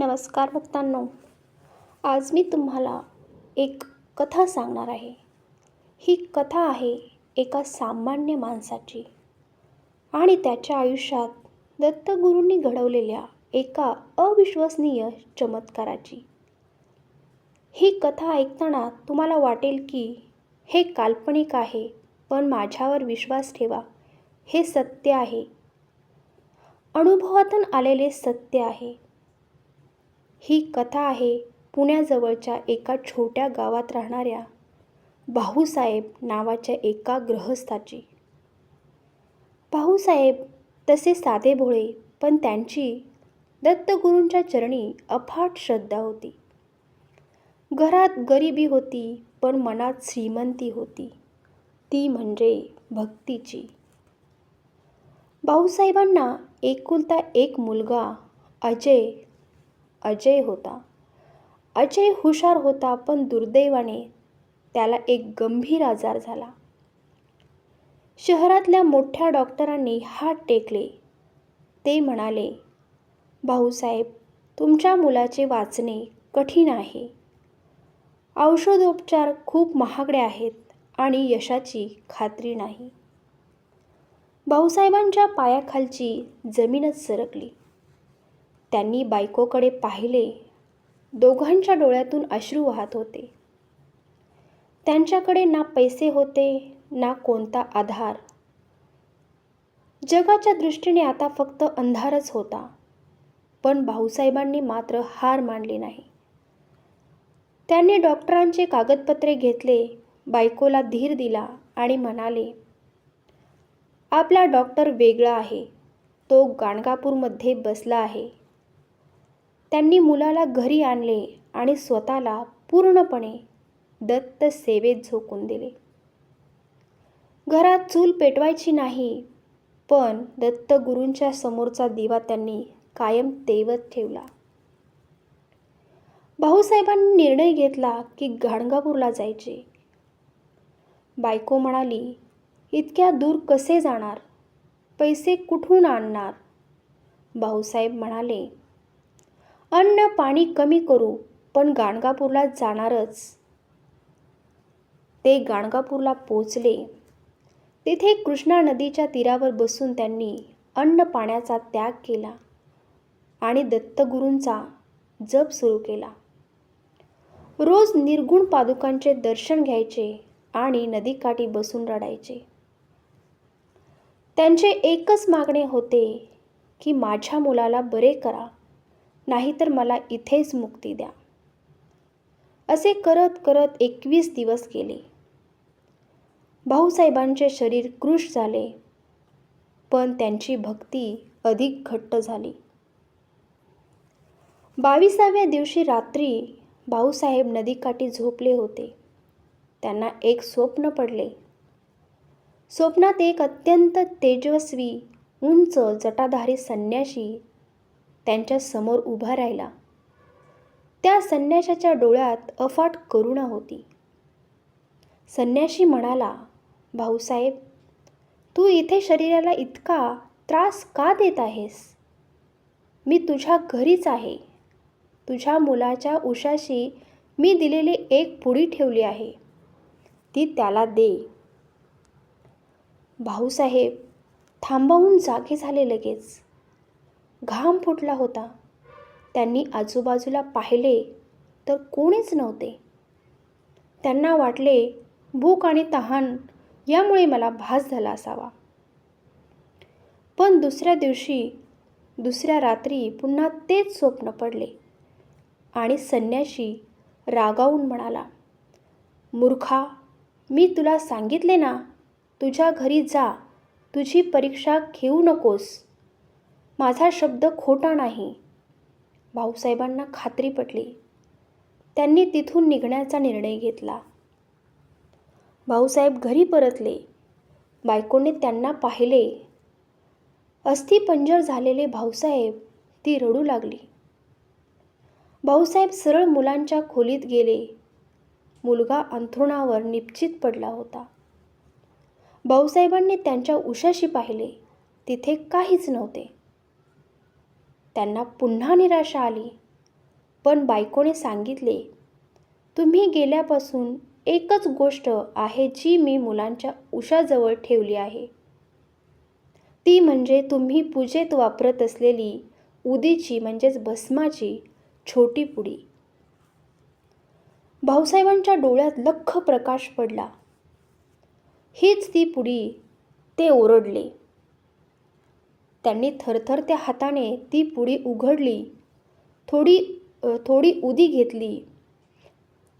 नमस्कार भक्तांनो आज मी तुम्हाला एक कथा सांगणार आहे. ही कथा आहे एका सामान्य माणसाची आणि त्याच्या आयुष्यात दत्तगुरूंनी घडवलेल्या एका अविश्वसनीय चमत्काराची. ही कथा ऐकताना तुम्हाला वाटेल की हे काल्पनिक आहे पण माझ्यावर विश्वास ठेवा हे सत्य आहे. अनुभवातून आलेले सत्य आहे. ही कथा आहे पुण्याजवळच्या एका छोट्या गावात राहणाऱ्या भाऊसाहेब नावाच्या एका ग्रहस्थाची. भाऊसाहेब तसे साधे भोळे पण त्यांची दत्तगुरूंच्या चरणी अफाट श्रद्धा होती. घरात गरिबी होती पण मनात श्रीमंती होती. ती म्हणजे भक्तीची. भाऊसाहेबांना एकुलता एक मुलगा अजय अजय होता. अजय हुशार होता पण दुर्दैवाने त्याला एक गंभीर आजार झाला. शहरातल्या मोठ्या डॉक्टरांनी हात टेकले. ते म्हणाले भाऊसाहेब तुमच्या मुलाचे वाचणे कठीण आहे. औषधोपचार खूप महागडे आहेत आणि यशाची खात्री नाही. भाऊसाहेबांच्या पायाखालची जमीनच सरकली. त्यांनी बायकोकडे पाहिले. दोघांच्या डोळ्यातून अश्रू वाहत होते. त्यांच्याकडे ना पैसे होते ना कोणता आधार. जगाच्या दृष्टीने आता फक्त अंधारच होता. पण भाऊसाहेबांनी मात्र हार मानली नाही. त्यांनी डॉक्टरांचे कागदपत्रे घेतले बायकोला धीर दिला आणि म्हणाले आपला डॉक्टर वेगळा आहे. तो गाणगापूरमध्ये बसला आहे. त्यांनी मुलाला घरी आणले आणि स्वतःला पूर्णपणे दत्त सेवेत झोकून दिले. घरात चूल पेटवायची नाही पण दत्त गुरूंच्या समोरचा दिवा त्यांनी कायम तेवत ठेवला. भाऊसाहेबांनी निर्णय घेतला की गाणगापूरला जायचे. बायको म्हणाली इतक्या दूर कसे जाणार? पैसे कुठून आणणार? भाऊसाहेब म्हणाले अन्न पाणी कमी करू पण गाणगापूरला जाणारच. ते गाणगापूरला पोचले तिथे कृष्णा नदीच्या तीरावर बसून त्यांनी अन्न पाण्याचा त्याग केला आणि दत्तगुरूंचा जप सुरू केला. रोज निर्गुण पादुकांचे दर्शन घ्यायचे आणि नदीकाठी बसून रडायचे. त्यांचे एकच मागणे होते की माझ्या मुलाला बरे करा. नाहीतर मला इथेच मुक्ती द्या. असे करत करत एकवीस दिवस गेले. भाऊसाहेबांचे शरीर कृश झाले पण त्यांची भक्ती अधिक घट्ट झाली. बावीसाव्या दिवशी रात्री भाऊसाहेब नदीकाठी झोपले होते. त्यांना एक स्वप्न पडले. स्वप्नात एक अत्यंत तेजस्वी उंच जटाधारी संन्याशी त्यांच्यासमोर उभा राहिला. त्या संन्याशाच्या डोळ्यात अफाट करुणा होती. संन्याशी म्हणाला भाऊसाहेब तू इथे शरीराला इतका त्रास का देत आहेस? मी तुझ्या घरीच आहे. तुझ्या मुलाच्या उशाशी मी दिलेली एक पुडी ठेवली आहे. ती त्याला दे. भाऊसाहेब थांबवून जागे झाले लगेच. घाम फुटला होता. त्यांनी आजूबाजूला पाहिले तर कोणीच नव्हते. त्यांना वाटले भूक आणि तहान यामुळे मला भास झाला असावा. पण दुसऱ्या दिवशी दुसऱ्या रात्री पुन्हा तेच स्वप्न पडले आणि संन्याशी रागावून म्हणाला मूर्खा मी तुला सांगितले ना तुझ्या घरी जा तुझी परीक्षा घेऊ नकोस. माझा शब्द खोटा नाही. भाऊसाहेबांना खात्री पटली. त्यांनी तिथून निघण्याचा निर्णय घेतला. भाऊसाहेब घरी परतले. बायकोने त्यांना पाहिले. अस्थिपंजर झालेले भाऊसाहेब ती रडू लागली. भाऊसाहेब सरळ मुलांच्या खोलीत गेले. मुलगा अंथरुणावर निश्चित पडला होता. भाऊसाहेबांनी त्यांच्या उशाशी पाहिले. तिथे काहीच नव्हते. त्यांना पुन्हा निराशा आली. पण बायकोने सांगितले तुम्ही गेल्यापासून एकच गोष्ट आहे जी मी मुलांच्या उशाजवळ ठेवली आहे. ती म्हणजे तुम्ही पूजेत वापरत असलेली उदीची म्हणजेच भस्माची छोटी पुडी. भाऊसाहेबांच्या डोळ्यात लख प्रकाश पडला. हीच ती पुडी ते ओरडले. त्यांनी थरथरत्या हाताने ती पुडी उघडली थोडी थोडी उदी घेतली.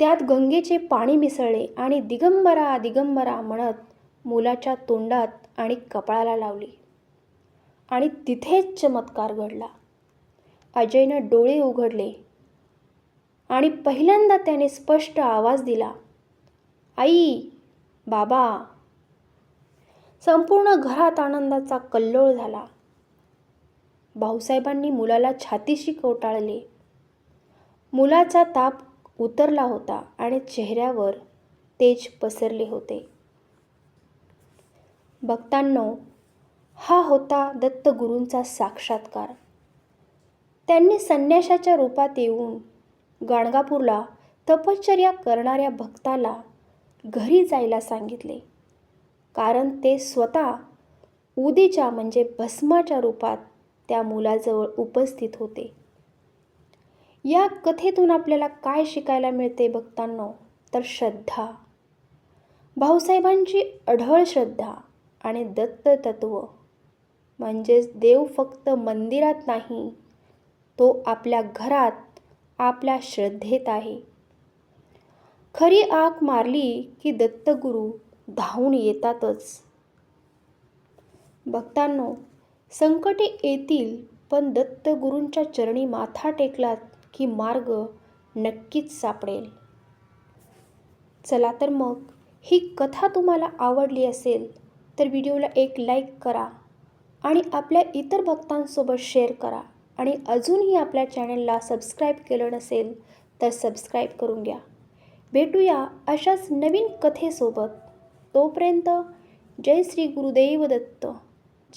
त्यात गंगेचे पाणी मिसळले आणि दिगंबरा दिगंबरा म्हणत मुलाच्या तोंडात आणि कपाळाला लावली. आणि तिथेच चमत्कार घडला. अजयनं डोळे उघडले आणि पहिल्यांदा त्याने स्पष्ट आवाज दिला आई बाबा. संपूर्ण घरात आनंदाचा कल्लोळ झाला. भाऊसाहेबांनी मुलाला छातीशी कोटाळले. मुलाचा ताप उतरला होता आणि चेहऱ्यावर तेज पसरले होते. भक्तांनो हा होता दत्तगुरूंचा साक्षात्कार. त्यांनी संन्याशाच्या रूपात येऊन गाणगापूरला तपश्चर्या करणाऱ्या भक्ताला घरी जायला सांगितले. कारण ते स्वतः उदीच्या म्हणजे भस्माच्या रूपात त्या मुलाजवळ उपस्थित होते. या कथेतून आपल्याला काय शिकायला मिळते भक्तांनो? तर श्रद्धा. भाऊसाहेबांची अढळ श्रद्धा आणि दत्त तत्व म्हणजेच देव फक्त मंदिरात नाही तो आपल्या घरात आपल्या श्रद्धेत आहे. खरी आग मारली की दत्तगुरू धावून येतातच. भक्तांनो संकटे येतील पण दत्तगुरूंच्या चरणी माथा टेकलात की मार्ग नक्कीच सापडेल. चला तर मग ही कथा तुम्हाला आवडली असेल तर व्हिडिओला एक लाईक करा आणि आपल्या इतर भक्तांसोबत शेअर करा. आणि अजूनही आपल्या चॅनलला सबस्क्राईब केलं नसेल तर सबस्क्राईब करून घ्या. भेटूया अशाच नवीन कथेसोबत. तोपर्यंत जय श्री गुरुदेव दत्त.